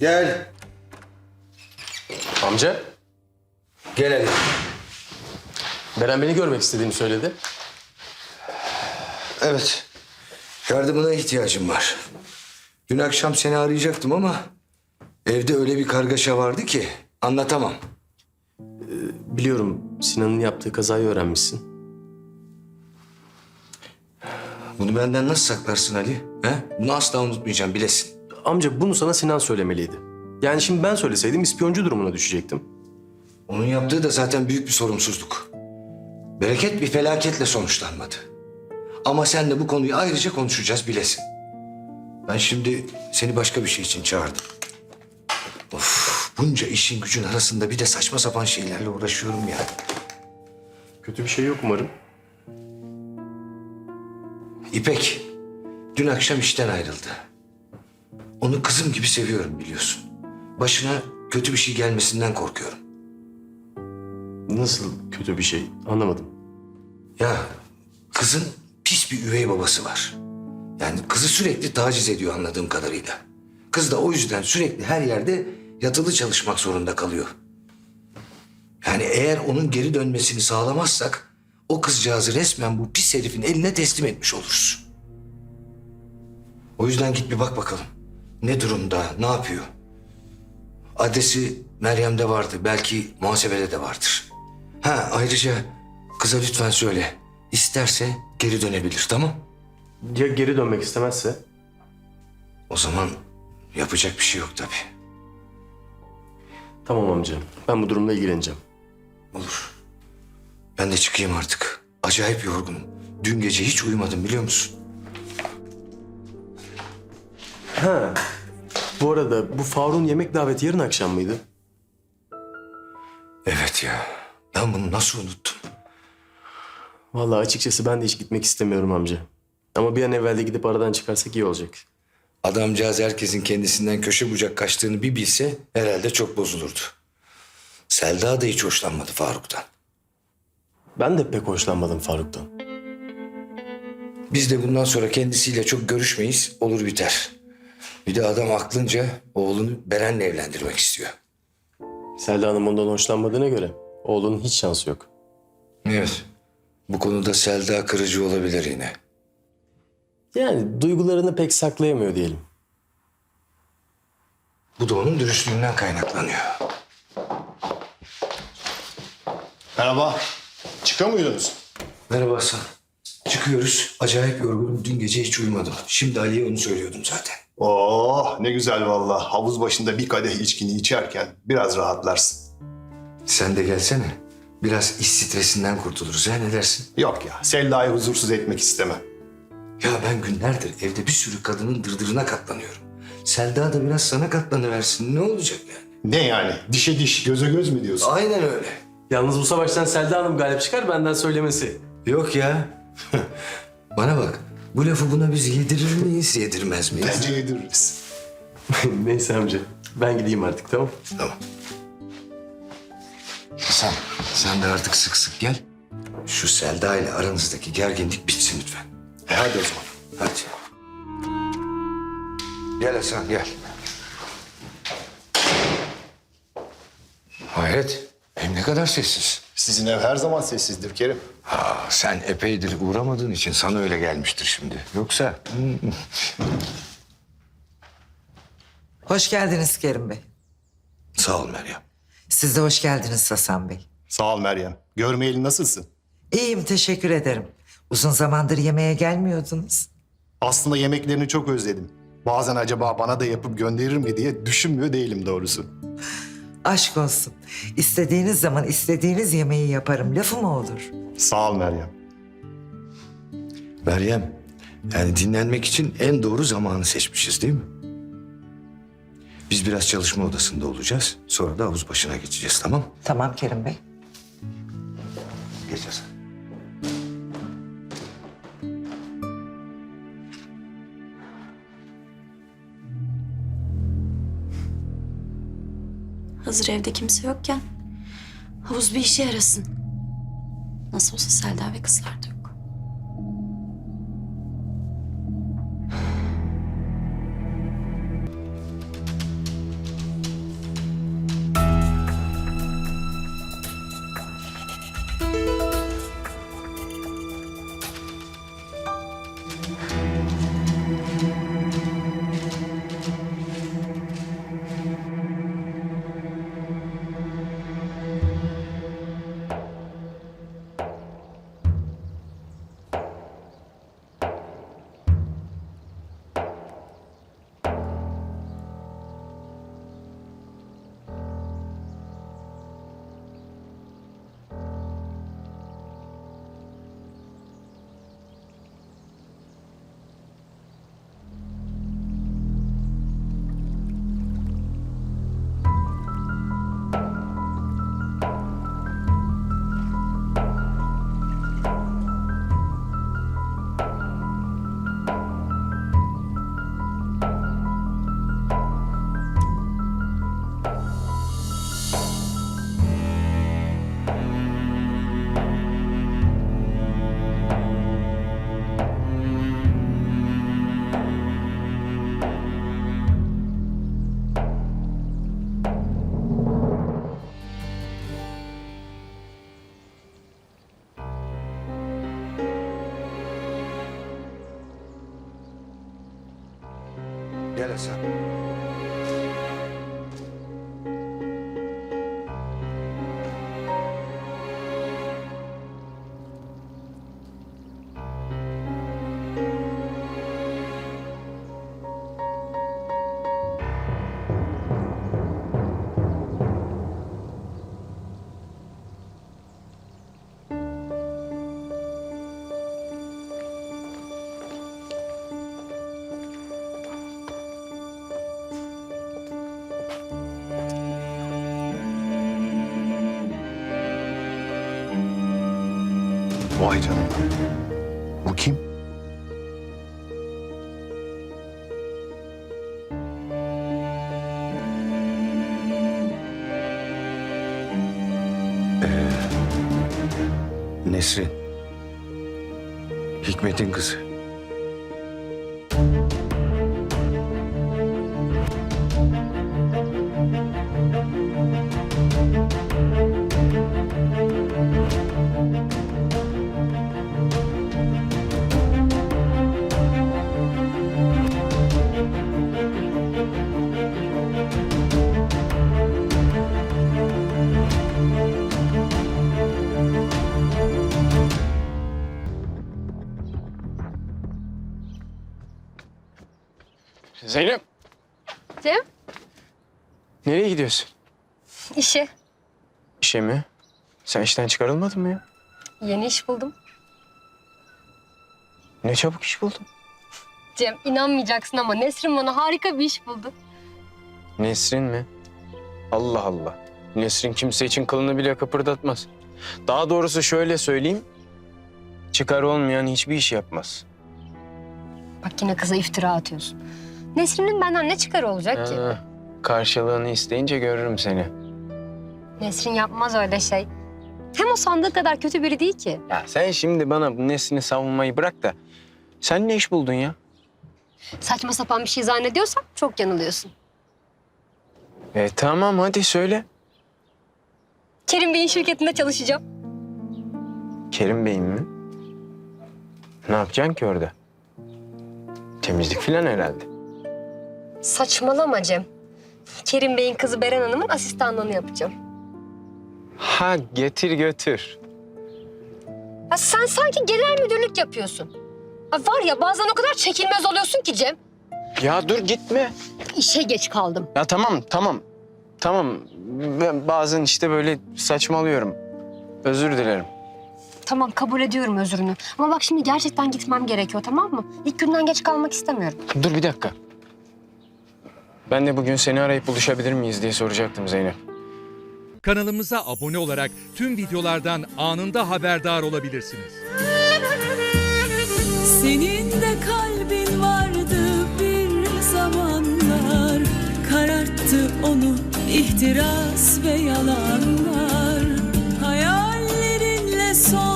Gel. Amca, Gel hadi. Beren beni görmek istediğini söyledi. Evet. Yardımına ihtiyacım var. Dün akşam seni arayacaktım ama... ...evde öyle bir kargaşa vardı ki anlatamam. Biliyorum Sinan'ın yaptığı kazayı öğrenmişsin. Bunu benden nasıl saklarsın Ali? He? Bunu asla unutmayacağım bilesin. Amca bunu sana Sinan söylemeliydi. Yani şimdi ben söyleseydim ispiyoncu durumuna düşecektim. Onun yaptığı da zaten büyük bir sorumsuzluk. Bereket bir felaketle sonuçlanmadı. Ama senle bu konuyu ayrıca konuşacağız bilesin. Ben şimdi seni başka bir şey için çağırdım. Of, bunca işin gücün arasında bir de saçma sapan şeylerle uğraşıyorum ya. Kötü bir şey yok umarım. İpek, dün akşam işten ayrıldı. Onu kızım gibi seviyorum biliyorsun. Başına kötü bir şey gelmesinden korkuyorum. Nasıl kötü bir şey anlamadım. Ya kızın pis bir üvey babası var. Yani kızı sürekli taciz ediyor anladığım kadarıyla. Kız da o yüzden sürekli her yerde yatılı çalışmak zorunda kalıyor. Yani eğer onun geri dönmesini sağlamazsak o kızcağızı resmen bu pis herifin eline teslim etmiş oluruz. O yüzden git bir bak bakalım. Ne durumda, ne yapıyor? Adresi Meryem'de vardı. Belki muhasebede de vardır. Ha ayrıca kıza lütfen söyle. İsterse geri dönebilir tamam? Ya geri dönmek istemezse? O zaman yapacak bir şey yok tabii. Tamam amca. Ben bu durumla ilgileneceğim. Olur. Ben de çıkayım artık. Acayip yorgunum. Dün gece hiç uyumadım biliyor musun? Ha. Bu arada bu Faruk'un yemek daveti yarın akşam mıydı? Evet ya. Ben bunu nasıl unuttum? Vallahi açıkçası ben de hiç gitmek istemiyorum amca. Ama bir an evvel de gidip aradan çıkarsak iyi olacak. Adamcağız herkesin kendisinden köşe bucak kaçtığını bir bilse herhalde çok bozulurdu. Selda da hiç hoşlanmadı Faruk'tan. Ben de pek hoşlanmadım Faruk'tan. Biz de bundan sonra kendisiyle çok görüşmeyiz, olur biter. Bir de adam aklınca oğlunu Beren'le evlendirmek istiyor. Selda Hanım ondan hoşlanmadığına göre oğlunun hiç şansı yok. Evet. Bu konuda Selda kırıcı olabilir yine. Yani duygularını pek saklayamıyor diyelim. Bu da onun dürüstlüğünden kaynaklanıyor. Merhaba. Çıkıyor muydunuz? Merhaba Hasan. Çıkıyoruz. Acayip yorgunum. Dün gece hiç uyumadım. Şimdi Ali'ye onu söylüyordum zaten. Oh ne güzel valla. Havuz başında bir kadeh içkini içerken biraz rahatlarsın. Sen de gelsene. Biraz iş stresinden kurtuluruz. Ha ne dersin? Yok ya Selda'yı huzursuz etmek istemem. Ya ben günlerdir evde bir sürü kadının dırdırına katlanıyorum. Selda da biraz sana katlanıversin. Ne olacak yani? Ne yani? Dişe diş, göze göz mü diyorsun? Aynen öyle. Yalnız bu savaştan Selda Hanım galip çıkar benden söylemesi. Yok ya. Bana bak. Bu lafı buna biz yedirir miyiz, yedirmez miyiz? Bence yediririz. Neyse amca. Ben gideyim artık tamam. Tamam. Sen, sen de artık sık sık gel. Şu Selda ile aranızdaki gerginlik bitsin lütfen. E hadi o zaman. Hadi. Gel Hasan gel. Hayret. Hem ne kadar sessiz. Sizin ev her zaman sessizdir Kerim. Ha, sen epeydir uğramadığın için sana öyle gelmiştir şimdi. Yoksa... Hoş geldiniz Kerim Bey. Sağ ol Meryem. Siz de hoş geldiniz Hasan Bey. Sağ ol Meryem. Görmeyeli nasılsın? İyiyim teşekkür ederim. Uzun zamandır yemeğe gelmiyordunuz. Aslında yemeklerini çok özledim. Bazen acaba bana da yapıp gönderir mi diye düşünmüyor değilim doğrusu. Aşk olsun. İstediğiniz zaman istediğiniz yemeği yaparım. Lafı mı olur? Sağ ol Meryem. Meryem, yani dinlenmek için en doğru zamanı seçmişiz değil mi? Biz biraz çalışma odasında olacağız. Sonra da havuz başına geçeceğiz tamam mı? Tamam Kerim Bey. Geç Hazır evde kimse yokken havuz bir işe yarasın. Nasıl olsa Selda ve kızlar da Gel Hasan. Vay canına. Bu kim? Nesrin. Hikmet'in kızı. Zeynep. Cem, Nereye gidiyorsun? işe. İşe mi? Sen işten çıkarılmadın mı ya? Yeni iş buldum. Ne çabuk iş buldun. Cem, inanmayacaksın ama Nesrin bana harika bir iş buldu. Nesrin mi? Allah Allah. Nesrin kimse için kılını bile kıpırdatmaz. Daha doğrusu şöyle söyleyeyim. Çıkar olmayan hiçbir iş yapmaz. Bak yine kıza iftira atıyorsun. Nesrin'in benden ne çıkarı olacak ki? Ha, karşılığını isteyince görürüm seni. Nesrin yapmaz öyle şey. Hem o sandığı kadar kötü biri değil ki. Ya sen şimdi bana bu Nesrin'i savunmayı bırak da sen ne iş buldun ya? Saçma sapan bir şey zannediyorsan çok yanılıyorsun. E tamam hadi söyle. Kerim Bey'in şirketinde çalışacağım. Kerim Bey'in mi? Ne yapacaksın ki orada? Temizlik falan herhalde. Saçmalama Cem. Kerim Bey'in kızı Beren Hanım'ın asistanlığını yapacağım. Ha getir götür. Ya sen sanki genel müdürlük yapıyorsun. Ha var ya bazen o kadar çekilmez oluyorsun ki Cem. Ya dur gitme. İşe geç kaldım. Ya tamam tamam. Tamam. Ben bazen işte böyle saçmalıyorum. Özür dilerim. Tamam kabul ediyorum özrünü. Ama bak şimdi gerçekten gitmem gerekiyor tamam mı? İlk günden geç kalmak istemiyorum. Dur bir dakika. Ben de bugün seni arayıp buluşabilir miyiz diye soracaktım Zeynep. Kanalımıza abone olarak tüm videolardan anında haberdar olabilirsiniz. Senin de kalbin vardı bir zamanlar Kararttı onu ihtiras ve yalanlar Hayallerinle son